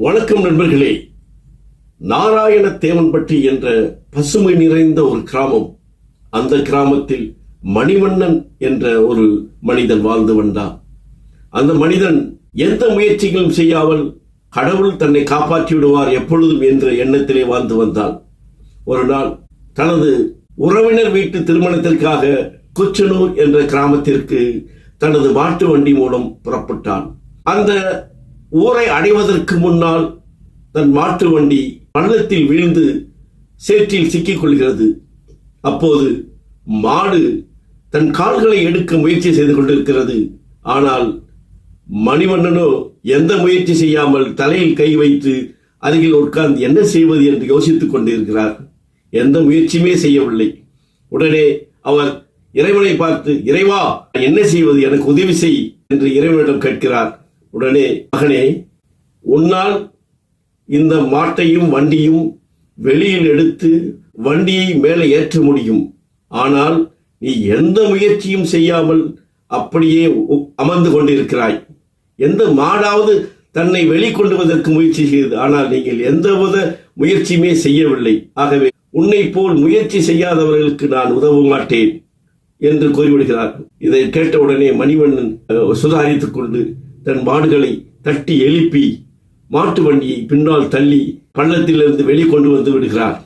வணக்கம் நண்பர்களே. நாராயண தேவன்பட்டி என்ற பசுமை நிறைந்த ஒரு கிராமம். அந்த கிராமத்தில் மணிவண்ணன் என்ற ஒரு மனிதன் வாழ்ந்து வந்தான். அந்த மனிதன் எந்த முயற்சிகளும் செய்யாமல் கடவுள் தன்னை காப்பாற்றி விடுவார் எப்பொழுதும் என்ற எண்ணத்திலே வாழ்ந்து வந்தான். ஒரு நாள் தனது உறவினர் வீட்டு திருமணத்திற்காக குச்சனூர் என்ற கிராமத்திற்கு தனது மாட்டு வண்டி மூலம் புறப்பட்டான். அந்த ஊரை அடைவதற்கு முன்னால் தன் மாட்டு வண்டி பள்ளத்தில் வீழ்ந்து சேற்றில் சிக்கிக் கொள்கிறது. அப்போது மாடு தன் கால்களை எடுக்க முயற்சி செய்து கொண்டிருக்கிறது. ஆனால் மணிவண்ணனோ எந்த முயற்சி செய்யாமல் தலையில் கை வைத்து அருகில் உட்கார்ந்து என்ன செய்வது என்று யோசித்துக் கொண்டிருக்கிறார். எந்த முயற்சியுமே செய்யவில்லை. உடனே அவர் இறைவனை பார்த்து இறைவா என்ன செய்வது? எனக்கு உதவி செய் என்று இறைவனிடம் கேட்கிறார். உடனே மகனே உன்னால் இந்த மாட்டையும் வண்டியும் வெளியில் எடுத்து வண்டியை மேலே ஏற்ற முடியும். ஆனால் நீ எந்த முயற்சியும் செய்யாமல் அப்படியே அமர்ந்து கொண்டிருக்கிறாய். எந்த மாடாவது தன்னை வெளிக்கொண்டுவதற்கு முயற்சி செய்தது. ஆனால் நீங்கள் எந்தவித முயற்சியுமே செய்யவில்லை. ஆகவே உன்னை போல் முயற்சி செய்யாதவர்களுக்கு நான் உதவ மாட்டேன் என்று கூறிவிடுகிறார் இதை கேட்டவுடனே மணிவண்ணன் அஹ், சுதாரித்துக் கொண்டு தன் மாடுகளை தட்டி எழுப்பி மாட்டு வண்டியை பின்னால் தள்ளி பள்ளத்திலிருந்து வெளிக்கொண்டு வந்து விடுகிறார்.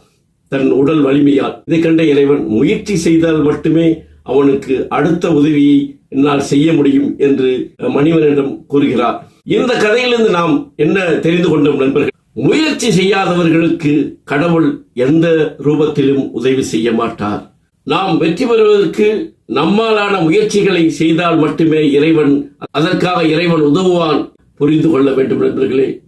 தன் உடல் வலிமையால். இதை கண்ட இறைவன் முயற்சி செய்தால் மட்டுமே அவனுக்கு அடுத்த உதவியை என்னால் செய்ய முடியும் என்று மணிவனிடம் கூறுகிறார். இந்த கதையிலிருந்து நாம் என்ன தெரிந்து கொண்டோம் நண்பர்கள்? முயற்சி செய்யாதவர்களுக்கு கடவுள் எந்த ரூபத்திலும் உதவி செய்ய மாட்டார். நாம் வெற்றி பெறுவதற்கு நம்மாலான முயற்சிகளை செய்தால் மட்டுமே இறைவன் அதற்காக இறைவன் உதவுவான். புரிந்து கொள்ள வேண்டும் நண்பர்களே.